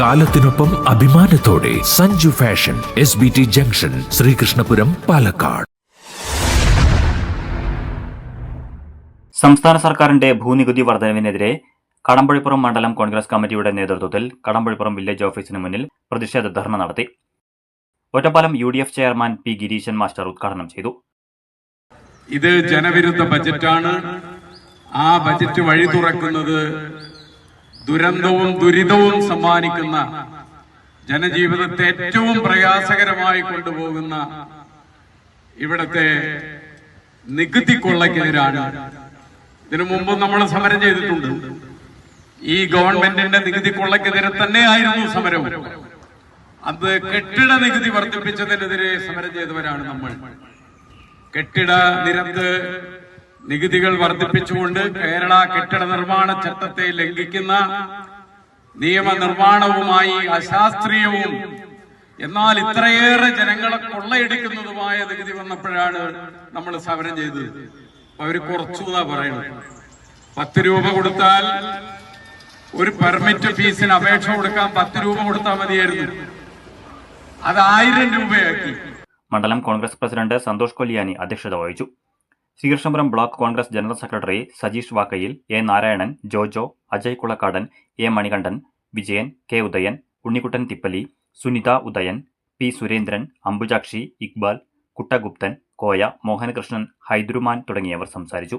കാലത്തിനൊപ്പം അഭിമാനത്തോടെ Sanju fashion S B T junction Sreekrishnapuram Palakkad. സംസ്ഥാന സർക്കാരിന്റെ ഭൂനികുതി വർധനവിനെതിരെ കടമ്പഴിപ്പുറം മണ്ഡലം കോൺഗ്രസ് കമ്മിറ്റിയുടെ നേതൃത്വത്തിൽ കടമ്പഴിപ്പുറം വില്ലേജ് ഓഫീസിന് മുന്നിൽ പ്രതിഷേധ ധർണ നടത്തി. Ottapalam U D F chairman P Gireesan master ഉദ്ഘാടനം ചെയ്തു. ഇത് ജനവിരുദ്ധ ബജറ്റാണ്. ആ ബജറ്റ് വഴി തുറക്കുന്നത് ദുരന്തവും ദുരിതവും സമ്മാനിക്കുന്ന ജനജീവിതത്തെ ഏറ്റവും പ്രയാസകരമായി കൊണ്ടുപോകുന്ന ഇവിടത്തെ നികുതി കൊള്ളയ്ക്കെതിരാണ്. ഇതിനു മുമ്പ് നമ്മൾ സമരം ചെയ്തിട്ടുണ്ട്. ഈ ഗവൺമെന്റിന്റെ നികുതി കൊള്ളയ്ക്കെതിരെ തന്നെയായിരുന്നു സമരം. അത് കെട്ടിട നികുതി വർദ്ധിപ്പിച്ചതിനെതിരെ സമരം ചെയ്തവരാണ് നമ്മൾ. കെട്ടിട നിരത്ത് നികുതികൾ വർദ്ധിപ്പിച്ചുകൊണ്ട് കേരള കെട്ടിട നിർമ്മാണ ചട്ടത്തെ ലംഘിക്കുന്ന നിയമനിർമ്മാണവുമായി അശാസ്ത്രീയവും എന്നാൽ ഇത്രയേറെ ജനങ്ങളെ കൊള്ളയെടുക്കുന്നതുമായ നികുതി വന്നപ്പോഴാണ് നമ്മൾ സമരം ചെയ്തത്. അവർ കുറച്ചു എന്നാ പറയുന്നത് പത്ത് രൂപ കൊടുത്താൽ ഒരു പെർമിറ്റ് ഫീസിന് അപേക്ഷ കൊടുക്കാൻ പത്ത് രൂപ കൊടുത്താൽ മതിയായിരുന്നു. അത് ആയിരം രൂപയാക്കി. മണ്ഡലം കോൺഗ്രസ് പ്രസിഡന്റ് സന്തോഷ് കൊല്ലിയാനി അധ്യക്ഷത വഹിച്ചു. Sreekrishnapuram block Congress general secretary Sajeesh Vakkayil A Narayanan Jojo Ajay Kulakkadan A Manikandan Vijayan K Udayan Unnikuttan Thippali Sunitha Udayan P Surendran Ambujakshi Iqbal Kuttaguptan Koya Mohanakrishnan Hydruman തുടങ്ങിയവർ സംസാരിച്ചു.